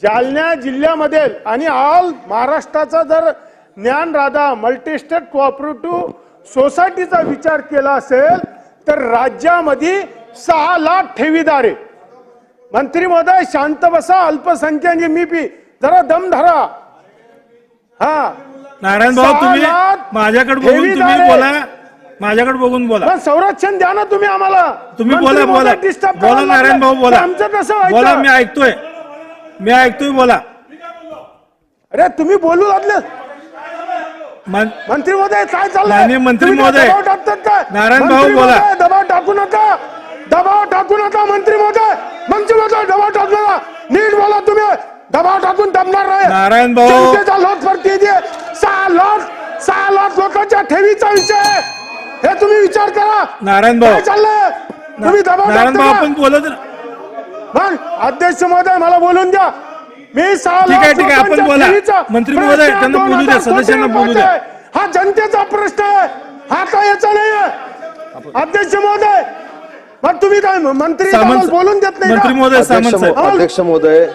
जालना जिल्ह्यामध्ये आणि ऑल महाराष्ट्राचा जर ज्ञान राधा मल्टीस्टेट कोऑपरेटिव्ह सोसायटीचा विचार केला असेल तर राज्यामध्ये सहा लाख ठेवीदार. मंत्री महोदय शांत बसा अल्पसंख्याक मी पी. जरा दम धरा. हा. नारायण भाऊ तुम्ही माझ्याकडे बघून तुम्ही. बोला. माझ्याकडे बघून बोला. संरक्षण द्या ना तुम्ही आम्हाला. तुम्ही बोला बोला. बोला नारायण भाऊ. बोला. आमचं कसं? बोला मी ऐकतोय. मी ऐकतोय बोला अरे तुम्ही बोलू लागले मंत्री महोदय काय चाललंय मंत्री महोदय. नारायण भाऊ बोला. दबाव टाकू नका दबाव टाकू नका मंत्री महोदय मंत्री महोदय दबाव टाकू नका नीट बोला तुम्ही दबाव टाकून दमणार नाही नारायण भाऊ. लोक सहा लाख सहा लाख लोकांच्या ठेवीचा विषय आहे. हे तुम्ही विचार करा नारायण भाऊ. चाललंय तुम्ही दबाव नारायण भाऊ आपण? बोलत मग अध्यक्ष महोदय मला बोलून द्या मी सहा ठीक आहे, लाख ठीक आहे, आपण बोला. मंत्री महोदय, त्यांना बोलू द्या, सदस्यांना बोलू द्या. हा जनतेचा प्रश्न आहे हा काय याचा नाही आहे अध्यक्ष महोदय मग तुम्ही काय मंत्री बोलून देत नाही मंत्री? महोदय अध्यक्ष महोदय